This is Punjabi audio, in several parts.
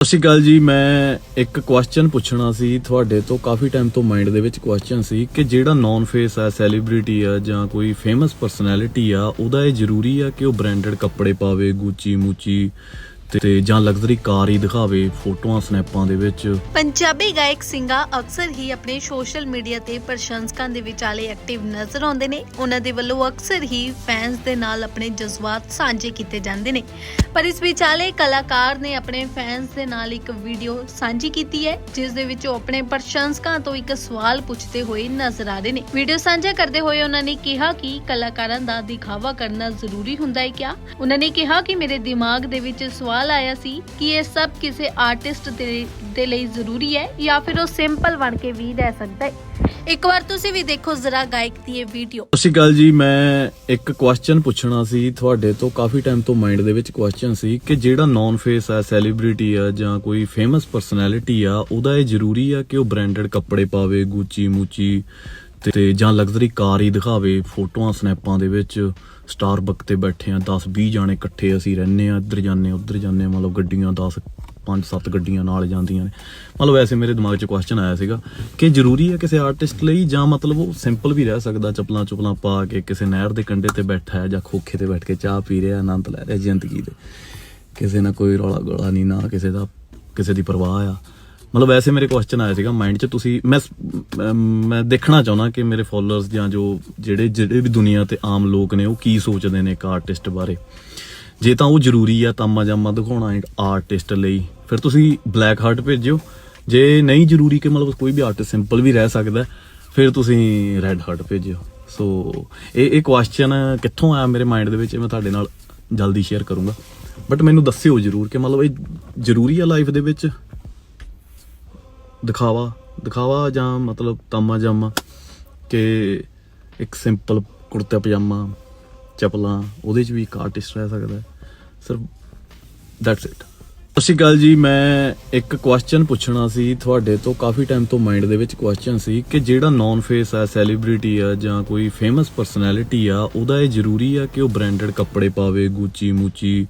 ਸਤਿ ਸ਼੍ਰੀ ਅਕਾਲ ਜੀ, ਮੈਂ ਇੱਕ ਕੁਐਸਚਨ ਪੁੱਛਣਾ ਸੀ, ਤੁਹਾਡੇ ਤੋਂ ਕਾਫੀ ਟਾਈਮ ਤੋਂ ਮਾਈਂਡ ਦੇ ਵਿੱਚ ਕੁਐਸਚਨ ਸੀ ਕਿ ਜਿਹੜਾ ਨੌਨ ਫੇਸ ਆ ਸੈਲੀਬ੍ਰਿਟੀ ਆ ਜਾਂ ਕੋਈ ਫੇਮਸ ਪਰਸਨੈਲਿਟੀ ਆ, ਉਹਦਾ ਇਹ ਜ਼ਰੂਰੀ ਆ ਕਿ ਉਹ ਬ੍ਰਾਂਡਡ ਕੱਪੜੇ ਪਾਵੇ ਗੁੱਚੀ ਮੂਚੀ ਤੇ ਜਾਂ ਲਗਜ਼ਰੀ ਕਾਰ ਹੀ ਦਿਖਾਵੇ ਫੋਟੋਆਂ, ਸਨੈਪਾਂ ਦੇ ਵਿੱਚ। ਪੰਜਾਬੀ ਗਾਇਕ ਸਿੰਘਾ ਅਕਸਰ ਹੀ ਆਪਣੇ ਸੋਸ਼ਲ ਮੀਡੀਆ ਤੇ ਪ੍ਰਸ਼ੰਸਕਾਂ ਦੇ ਵਿਚਾਲੇ ਐਕਟਿਵ ਨਜ਼ਰ ਆਉਂਦੇ ਨੇ। ਉਹਨਾਂ ਦੇ ਵੱਲੋਂ ਅਕਸਰ ਹੀ ਫੈਨਸ ਦੇ ਨਾਲ ਆਪਣੇ ਜਜ਼ਬਾਤ ਸਾਂਝੇ ਕੀਤੇ ਜਾਂਦੇ ਨੇ। ਪਰ ਇਸ ਵਿਚਾਲੇ ਕਲਾਕਾਰ ਨੇ ਆਪਣੇ ਫੈਨਸ ਦੇ ਨਾਲ ਇੱਕ ਵੀਡੀਓ ਸਾਂਝੀ ਕੀਤੀ ਹੈ, ਜਿਸ ਦੇ ਵਿੱਚ ਉਹ ਆਪਣੇ ਪ੍ਰਸ਼ੰਸਕਾਂ ਤੋਂ ਇੱਕ ਸਵਾਲ ਪੁੱਛਦੇ ਹੋਏ ਨਜ਼ਰ ਆ ਰਹੇ ਨੇ। ਵੀਡੀਓ ਸਾਂਝਾ ਕਰਦੇ ਹੋਏ ਉਹਨਾਂ ਨੇ ਕਿਹਾ ਕਿ ਕਲਾਕਾਰਾਂ ਦਾ ਦਿਖਾਵਾ ਕਰਨਾ ਜ਼ਰੂਰੀ ਹੁੰਦਾ ਹੈ ਕਿਆ? ਉਹਨਾਂ ਨੇ ਕਿਹਾ ਕਿ ਮੇਰੇ ਦਿਮਾਗ ਦੇ ਵਿੱਚ ਸਵਾਲ ਆਇਆ ਸੀ ਕਿ ਇਹ ਸਭ ਕਿਸੇ ਆਰਟਿਸਟ ਦੇ ਲਈ ਜ਼ਰੂਰੀ ਹੈ ਜਾਂ ਫਿਰ ਉਹ ਸਿੰਪਲ ਬਣ ਕੇ ਵੀ ਰਹਿ ਸਕਦਾ ਹੈ? ਇੱਕ ਵਾਰ ਤੁਸੀਂ ਵੀ ਦੇਖੋ ਜ਼ਰਾ ਗਾਇਕ ਦੀ ਇਹ ਵੀਡੀਓ ਸਤਿ ਸ਼੍ਰੀ ਅਕਾਲ ਜੀ, ਮੈਂ ਇੱਕ ਕੁਐਸਚਨ ਪੁੱਛਣਾ ਸੀ, ਤੁਹਾਡੇ ਤੋਂ ਕਾਫੀ ਟਾਈਮ ਤੋਂ ਮਾਈਂਡ ਦੇ ਵਿੱਚ ਕੁਐਸਚਨ ਸੀ ਕਿ ਜਿਹੜਾ ਨੌਨ ਫੇਸ ਆ ਸੈਲੀਬ੍ਰਿਟੀ ਆ ਜਾਂ ਕੋਈ ਫੇਮਸ ਪਰਸਨੈਲਿਟੀ ਆ, ਉਹਦਾ ਇਹ ਜ਼ਰੂਰੀ ਆ ਕਿ ਉਹ ਬ੍ਰਾਂਡਡ ਕੱਪੜੇ ਪਾਵੇ ਗੁੱਚੀ ਮੂਚੀ ਤੇ ਜਾਂ ਲਗਜ਼ਰੀ ਕਾਰ ਹੀ ਦਿਖਾਵੇ ਫੋਟੋਆਂ ਸਨੈਪਾਂ ਦੇ ਵਿੱਚ। ਸਟਾਰਬਕ ਤੇ ਬੈਠੇ ਆ 10 20 ਜਾਣੇ ਇਕੱਠੇ ਅਸੀਂ ਰਹਿੰਨੇ ਆ ਇੱਧਰ ਜਾਂਦੇ ਉੱਧਰ ਜਾਂਦੇ ਹਾਂ, ਮਤਲਬ ਗੱਡੀਆਂ 10 ਪੰਜ ਸੱਤ ਗੱਡੀਆਂ ਨਾਲ ਜਾਂਦੀਆਂ ਨੇ। ਮਤਲਬ ਵੈਸੇ ਮੇਰੇ ਦਿਮਾਗ 'ਚ ਕੁਐਸਚਨ ਆਇਆ ਸੀਗਾ ਕਿ ਜ਼ਰੂਰੀ ਹੈ ਕਿਸੇ ਆਰਟਿਸਟ ਲਈ ਜਾਂ ਮਤਲਬ ਉਹ ਸਿੰਪਲ ਵੀ ਰਹਿ ਸਕਦਾ ਚਪਲਾਂ ਚੁਪਲਾਂ ਪਾ ਕੇ ਕਿਸੇ ਨਹਿਰ ਦੇ ਕੰਢੇ ਤੇ ਬੈਠਾ ਹੈ ਜਾਂ ਖੋਖੇ ਤੇ ਬੈਠ ਕੇ ਚਾਹ ਪੀ ਰਿਹਾ ਆਨੰਦ ਲੈ ਰਿਹਾ ਜ਼ਿੰਦਗੀ ਦੇ। ਕਿਸੇ ਨਾਲ ਕੋਈ ਰੌਲਾ ਗੋਲਾ ਨਹੀਂ ਨਾ ਕਿਸੇ ਦਾ ਕਿਸੇ ਦੀ ਪਰਵਾਹ ਆ। ਮਤਲਬ ਵੈਸੇ ਮੇਰੇ ਕੁਐਸਚਨ ਆਇਆ ਸੀਗਾ ਮਾਈਂਡ 'ਚ, ਤੁਸੀਂ, ਮੈਂ ਮੈਂ ਦੇਖਣਾ ਚਾਹੁੰਦਾ ਕਿ ਮੇਰੇ ਫਾਲੋਅਰਸ ਜਾਂ ਜੋ ਜਿਹੜੇ ਜਿਹੜੇ ਵੀ ਦੁਨੀਆ ਤੇ ਆਮ ਲੋਕ ਨੇ, ਉਹ ਕੀ ਸੋਚਦੇ ਨੇ ਇੱਕ ਆਰਟਿਸਟ ਬਾਰੇ। ਜੇ ਤਾਂ ਉਹ ਜ਼ਰੂਰੀ ਆ ਤਾਮਾ ਜਾਮਾ ਦਿਖਾਉਣਾ ਆਰਟਿਸਟ ਲਈ। ਫਿਰ ਤੁਸੀਂ ਬਲੈਕ ਹਾਰਟ ਭੇਜਿਓ। ਜੇ ਨਹੀਂ ਜ਼ਰੂਰੀ ਕਿ ਮਤਲਬ ਕੋਈ ਵੀ ਆਰਟਿਸਟ ਸਿੰਪਲ ਵੀ ਰਹਿ ਸਕਦਾ, ਫਿਰ ਤੁਸੀਂ ਰੈੱਡ ਹਾਰਟ ਭੇਜਿਓ। ਸੋ ਇਹ ਇਹ ਕੁਐਸਚਨ ਕਿੱਥੋਂ ਆਇਆ ਮੇਰੇ ਮਾਈਂਡ ਦੇ ਵਿੱਚ, ਇਹ ਮੈਂ ਤੁਹਾਡੇ ਨਾਲ ਜਲਦੀ ਸ਼ੇਅਰ ਕਰੂੰਗਾ। ਬਟ ਮੈਨੂੰ ਦੱਸਿਓ ਜ਼ਰੂਰ ਕਿ ਮਤਲਬ ਇਹ ਜ਼ਰੂਰੀ ਆ ਲਾਈਫ ਦੇ ਵਿੱਚ? ਦਿਖਾਵਾ ਦਿਖਾਵਾ ਜਾਂ ਮਤਲਬ ਤਾਮਾ ਜਾਮਾ ਕਿ ਇੱਕ ਸਿੰਪਲ ਕੁੜਤਾ ਪਜਾਮਾ, ਚੱਪਲਾਂ, ਉਹਦੇ 'ਚ ਵੀ ਇੱਕ ਆਰਟਿਸਟ ਰਹਿ ਸਕਦਾ ਹੈ। ਸਿਰਫ ਦੈਟਸ ਇਟ ਸਤਿ ਸ਼੍ਰੀ ਅਕਾਲ ਜੀ, ਮੈਂ ਇੱਕ ਕੁਐਸਚਨ ਪੁੱਛਣਾ ਸੀ, ਤੁਹਾਡੇ ਤੋਂ ਕਾਫੀ ਟਾਈਮ ਤੋਂ ਮਾਈਂਡ ਦੇ ਵਿੱਚ ਕੁਐਸਚਨ ਸੀ ਕਿ ਜਿਹੜਾ ਨੌਨ ਫੇਸ ਆ ਸੈਲੀਬ੍ਰਿਟੀ ਆ ਜਾਂ ਕੋਈ ਫੇਮਸ ਪਰਸਨੈਲਿਟੀ ਆ, ਉਹਦਾ ਇਹ ਜ਼ਰੂਰੀ ਆ ਕਿ ਉਹ ਬ੍ਰਾਂਡਡ ਕੱਪੜੇ ਪਾਵੇ ਗੁੱਚੀ ਮੂਚੀ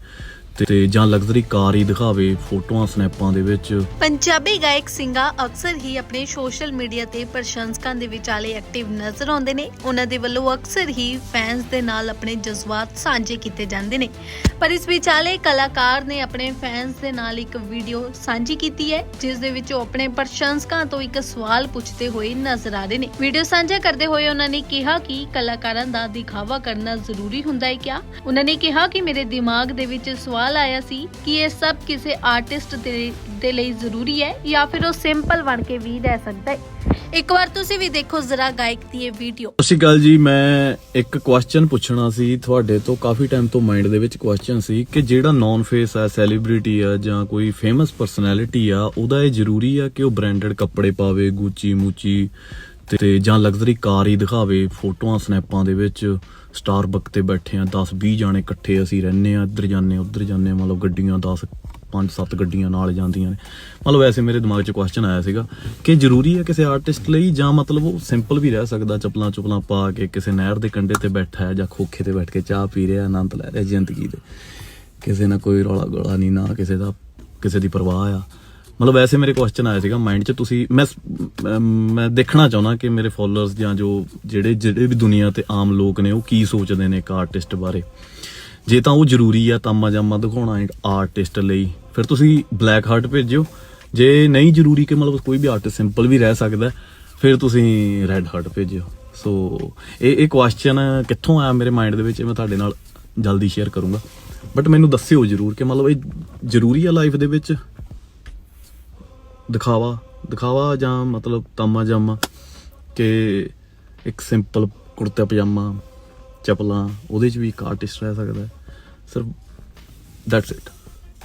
ਤੇ ਜਾਂ ਲਗਜ਼ਰੀ ਕਾਰ ਹੀ ਦਿਖਾਵੇ ਫੋਟੋਆਂ, ਸਨੈਪਾਂ ਦੇ ਵਿੱਚ। ਪੰਜਾਬੀ ਗਾਇਕ ਸਿੰਘਾ ਅਕਸਰ ਹੀ ਆਪਣੇ ਸੋਸ਼ਲ ਮੀਡੀਆ ਤੇ ਪ੍ਰਸ਼ੰਸਕਾਂ ਦੇ ਵਿਚਾਲੇ ਐਕਟਿਵ ਨਜ਼ਰ ਆਉਂਦੇ ਨੇ। ਉਹਨਾਂ ਦੇ ਵੱਲੋਂ ਅਕਸਰ ਹੀ ਫੈਨਸ ਦੇ ਨਾਲ ਆਪਣੇ ਜਜ਼ਬਾਤ ਸਾਂਝੇ ਕੀਤੇ ਜਾਂਦੇ ਨੇ। ਪਰ ਇਸ ਵਿਚਾਲੇ ਕਲਾਕਾਰ ਨੇ ਆਪਣੇ ਫੈਨਸ ਦੇ ਨਾਲ ਇੱਕ ਵੀਡੀਓ ਸਾਂਝੀ ਕੀਤੀ ਹੈ, ਜਿਸ ਦੇ ਵਿੱਚ ਉਹ ਆਪਣੇ ਪ੍ਰਸ਼ੰਸਕਾਂ ਤੋਂ ਇੱਕ ਸਵਾਲ ਪੁੱਛਦੇ ਹੋਏ ਨਜ਼ਰ ਆ ਰਹੇ ਨੇ। ਵੀਡੀਓ ਸਾਂਝਾ ਕਰਦੇ ਹੋਏ ਉਹਨਾਂ ਨੇ ਕਿਹਾ ਕਿ ਕਲਾਕਾਰਾਂ ਦਾ ਦਿਖਾਵਾ ਕਰਨਾ ਜ਼ਰੂਰੀ ਹੁੰਦਾ ਹੈ ਕਿਆ? ਉਹਨਾਂ ਨੇ ਕਿਹਾ ਕਿ ਮੇਰੇ ਦਿਮਾਗ ਦੇ ਵਿੱਚ ਸਵਾਲ ਆਇਆ ਸੀ ਕਿ ਇਹ ਸਭ ਕਿਸੇ ਆਰਟਿਸਟ ਦੇ ਲਈ ਜ਼ਰੂਰੀ ਹੈ ਜਾਂ ਫਿਰ ਉਹ ਸਿੰਪਲ ਬਣ ਕੇ ਵੀ ਰਹਿ ਸਕਦਾ ਹੈ। ਇੱਕ ਵਾਰ ਤੁਸੀਂ ਵੀ ਦੇਖੋ ਜ਼ਰਾ ਗਾਇਕ ਦੀ ਇਹ ਵੀਡੀਓ ਸਤਿ ਸ਼੍ਰੀ ਅਕਾਲ ਜੀ, ਮੈਂ ਇੱਕ ਕੁਐਸਚਨ ਪੁੱਛਣਾ ਸੀ, ਤੁਹਾਡੇ ਤੋਂ ਕਾਫੀ ਟਾਈਮ ਤੋਂ ਮਾਈਂਡ ਦੇ ਵਿੱਚ ਕੁਐਸਚਨ ਸੀ ਕਿ ਜਿਹੜਾ ਨੌਨ ਫੇਸ ਆ ਸੈਲੀਬ੍ਰਿਟੀ ਆ ਜਾਂ ਕੋਈ ਫੇਮਸ ਪਰਸਨੈਲਿਟੀ ਆ, ਉਹਦਾ ਇਹ ਜ਼ਰੂਰੀ ਆ ਕਿ ਉਹ ਬ੍ਰਾਂਡਡ ਕੱਪੜੇ ਪਾਵੇ ਗੁੱਚੀ ਮੂਚੀ ਤੇ ਜਾਂ ਲਗਜ਼ਰੀ ਕਾਰ ਹੀ ਦਿਖਾਵੇ ਫੋਟੋਆਂ ਸਨੈਪਾਂ ਦੇ ਵਿੱਚ ਸਟਾਰਬਕ ਤੇ ਬੈਠੇ ਆ 10 20 ਜਾਣੇ ਇਕੱਠੇ ਅਸੀਂ ਰਹਿੰਨੇ ਆ ਇੱਧਰ ਜਾਂਦੇ ਹਾਂ, ਉੱਧਰ ਜਾਂਦੇ ਹਾਂ, ਮਤਲਬ ਗੱਡੀਆਂ 10 ਪੰਜ ਸੱਤ ਗੱਡੀਆਂ ਨਾਲ ਜਾਂਦੀਆਂ ਨੇ। ਮਤਲਬ ਵੈਸੇ ਮੇਰੇ ਦਿਮਾਗ 'ਚ ਕੁਐਸਚਨ ਆਇਆ ਸੀਗਾ ਕਿ ਜ਼ਰੂਰੀ ਹੈ ਕਿਸੇ ਆਰਟਿਸਟ ਲਈ ਜਾਂ ਮਤਲਬ ਉਹ ਸਿੰਪਲ ਵੀ ਰਹਿ ਸਕਦਾ ਚਪਲਾਂ ਚੁਪਲਾਂ ਪਾ ਕੇ ਕਿਸੇ ਨਹਿਰ ਦੇ ਕੰਢੇ ਤੇ ਬੈਠਾ ਹੈ ਜਾਂ ਖੋਖੇ ਤੇ ਬੈਠ ਕੇ ਚਾਹ ਪੀ ਰਿਹਾ ਆਨੰਦ ਲੈ ਰਿਹਾ ਜ਼ਿੰਦਗੀ ਦੇ। ਕਿਸੇ ਨਾਲ ਕੋਈ ਰੌਲਾ ਗੋਲਾ ਨਹੀਂ ਨਾ ਕਿਸੇ ਦਾ ਕਿਸੇ ਦੀ ਪਰਵਾਹ ਆ। ਮਤਲਬ ਵੈਸੇ ਮੇਰੇ ਕੁਐਸਚਨ ਆਇਆ ਸੀਗਾ ਮਾਈਂਡ 'ਚ ਤੁਸੀਂ, ਮੈਂ ਮੈਂ ਦੇਖਣਾ ਚਾਹੁੰਦਾ ਕਿ ਮੇਰੇ ਫਾਲੋਅਰਸ ਜਾਂ ਜੋ ਜਿਹੜੇ ਜਿਹੜੇ ਵੀ ਦੁਨੀਆ ਤੇ ਆਮ ਲੋਕ ਨੇ, ਉਹ ਕੀ ਸੋਚਦੇ ਨੇ ਇੱਕ ਆਰਟਿਸਟ ਬਾਰੇ। ਜੇ ਤਾਂ ਉਹ ਜ਼ਰੂਰੀ ਆ ਤਾਮਾ ਜਾਮਾ ਦਿਖਾਉਣਾ ਆਰਟਿਸਟ ਲਈ, ਫਿਰ ਤੁਸੀਂ ਬਲੈਕ ਹਾਰਟ ਭੇਜਿਓ। ਜੇ ਨਹੀਂ ਜ਼ਰੂਰੀ ਕਿ ਮਤਲਬ ਕੋਈ ਵੀ ਆਰਟਿਸਟ ਸਿੰਪਲ ਵੀ ਰਹਿ ਸਕਦਾ, ਫਿਰ ਤੁਸੀਂ ਰੈੱਡ ਹਾਰਟ ਭੇਜਿਓ। ਸੋ ਇਹ ਇਹ ਕੁਐਸਚਨ ਕਿੱਥੋਂ ਆਇਆ ਮੇਰੇ ਮਾਈਂਡ ਦੇ ਵਿੱਚ, ਇਹ ਮੈਂ ਤੁਹਾਡੇ ਨਾਲ ਜਲਦੀ ਸ਼ੇਅਰ ਕਰੂੰਗਾ। ਬਟ ਮੈਨੂੰ ਦੱਸਿਓ ਜ਼ਰੂਰ ਕਿ ਮਤਲਬ ਇਹ ਜ਼ਰੂਰੀ ਆ ਲਾਈਫ ਦੇ ਵਿੱਚ? ਦਿਖਾਵਾ ਦਿਖਾਵਾ ਜਾਂ ਮਤਲਬ ਤਾਮਾ ਜਾਮਾ ਕਿ ਇੱਕ ਸਿੰਪਲ ਕੁੜਤਾ ਪਜਾਮਾ, ਚੱਪਲਾਂ, ਉਹਦੇ 'ਚ ਵੀ ਇੱਕ ਆਰਟਿਸਟ ਰਹਿ ਸਕਦਾ ਹੈ। ਸਿਰਫ ਦੈਟਸ ਇਟ